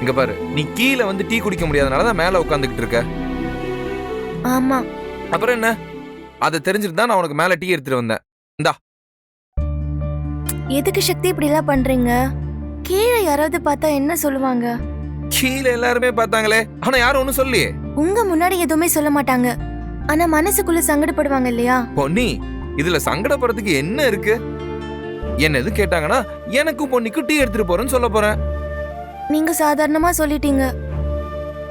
இங்க பாரு. நீ கீழே வந்து டீ குடிக்க முடியாதனால தான் மேல உட்காந்துக்கிட்டு இருக்க. ஆமா. அப்புறம் என்ன? அதை தெரிஞ்சுட்டு தான் நான் உனக்கு மேல டீ எடுத்துட்டு வந்தேன். எதுக்கு சக்தி இப்படி எல்லாம் பண்றீங்க? கீழே யாராவது பார்த்தா என்ன சொல்லுவாங்க? கீழே எல்லாருமே பார்த்தாங்களே. ஆனா யாரும் ஒண்ணும் சொல்லியே உங்க முன்னாடி எதுவுமே சொல்ல மாட்டாங்க. ஆனா மனசுக்குள்ள சங்கடப்படுவாங்க இல்லையா? பொன்னி இதுல சங்கடப்படுறதுக்கு என்ன இருக்கு? என்ன எது கேட்டாங்கன்னா எனக்கும் பொன்னிக்கும் டீ எடுத்துட்டு போறேன்னு சொல்ல போறேன். நீங்க சாதாரணமா சொல்லிட்டீங்க.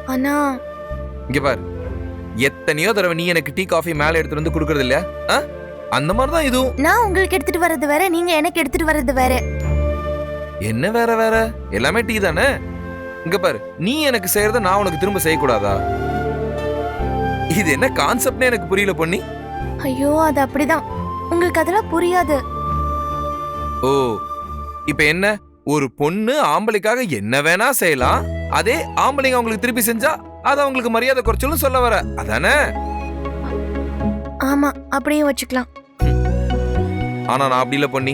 ஆனா இங்க பாரு. எத்தனையோ தடவை நீ எனக்கு டீ காஃபி மேல எடுத்துட்டு வந்து கொடுக்கறது இல்லையா? ஆ? அந்த மாதிரி தான் இதுவும். நான் உங்களுக்கு எடுத்துட்டு வர்றது வேற நீங்க எனக்கு எடுத்துட்டு வர்றது வேற. என்ன வேற வேற? எல்லாமே டீ தானே? இங்க பாரு. நீ எனக்கு செய்யறத நான் உனக்கு திரும்ப செய்யக்கூடாதா? இது என்ன கான்செப்ட்னே எனக்கு புரியல பொன்னி. ஐயோ அது அப்படிதான். உங்களுக்கு அதெல்லாம் புரியாது. ஓ. இப்ப என்ன? ஒரு பொண்ணு ஆம்பளைக்காக என்ன வேணா செய்யலாம். அதே ஆம்பளைங்க அவங்களுக்கு திருப்பி செஞ்சா அது அவங்களுக்கு மரியாதை குறைச்சலும் சொல்ல வர. அதானே? ஆமா அப்படியும் வச்சுக்கலாம். ஆனா நான் அப்படி இல்ல பொன்னி.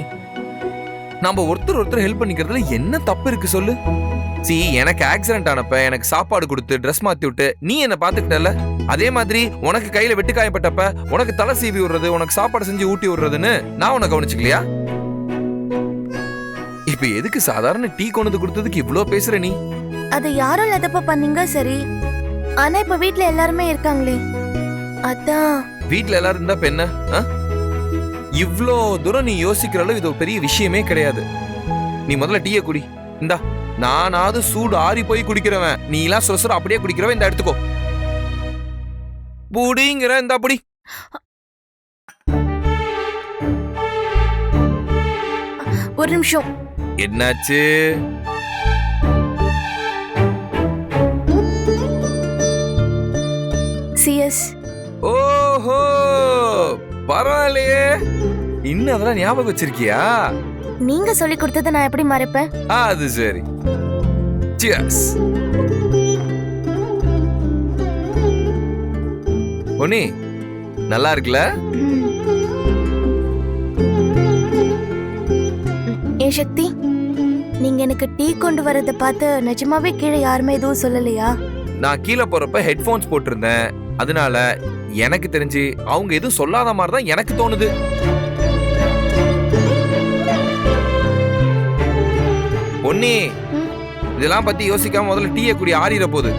நம்ம ஒருத்தர் ஒருத்தர் ஹெல்ப் பண்ணிக்கிறதுல என்ன தப்பு இருக்கு சொல்லு? சி எனக்கு ஆக்சிடென்ட் ஆனப்ப எனக்கு சாப்பாடு கொடுத்து ட்ரெஸ் மாத்தி விட்டு நீ என்ன பாத்துக்கிட்டல அதே மாதிரி உனக்கு கையில வெட்டு காயப்பட்டப்ப உனக்கு தலை சீவி விடுறது உனக்கு சாப்பாடு செஞ்சு ஊட்டி விடுறதுன்னு நான் உனக்கு கவனிச்சுக்கலையா? இப்ப எதுக்கு சாதாரண டீ கொண்டு கொடுத்ததுக்கு இவ்ளோ பேசுற நீ? அது யாரும் இல்லாதப்ப பண்ணீங்க சரி? ஆனா இப்ப வீட்ல எல்லாருமே இருக்காங்களே. அதான். வீட்ல எல்லாரும் இருந்தா இப்ப என்ன? இவ்ளோ தூரம் நீ யோசிக்கிற அளவு இது ஒரு பெரிய விஷயமே கிடையாது. நீ முதல்ல டீயை குடி. இந்தா நானாவது சூடு ஆறி போய் குடிக்கிறவன். நீ எல்லாம் சொசர அப்படியே குடிக்கிறவன். இந்த எடுத்துக்கோ. புடிங்கிற இந்த புடி. ஒரு நிமிஷம். என்னாச்சு? சிஎஸ் ஓஹோ பரவாயில்லையே. இன்னும் அதெல்லாம் ஞாபகம் வச்சிருக்கியா? நீங்க சொல்லி கொடுத்ததை நான் எப்படி மறைப்பேன் அது சரி. சியர்ஸ் பொன்னி நல்லா இருக்குல்ல? ஏன் சக்தி நீங்க எனக்கு டீ கொண்டு வரதை பார்த்து நிஜமாவே கீழே யாருமே எதுவும் சொல்லலையா? நான் கீழே போறப்ப ஹெட்போன்ஸ் போட்டிருந்தேன். அதனால எனக்கு தெரிஞ்சு அவங்க எதுவும் சொல்லாத மாதிரி தான் எனக்கு தோணுது. பொன்னி. இதெல்லாம் பத்தி யோசிக்காம முதல்ல டீயை குடி ஆறிட போகுது.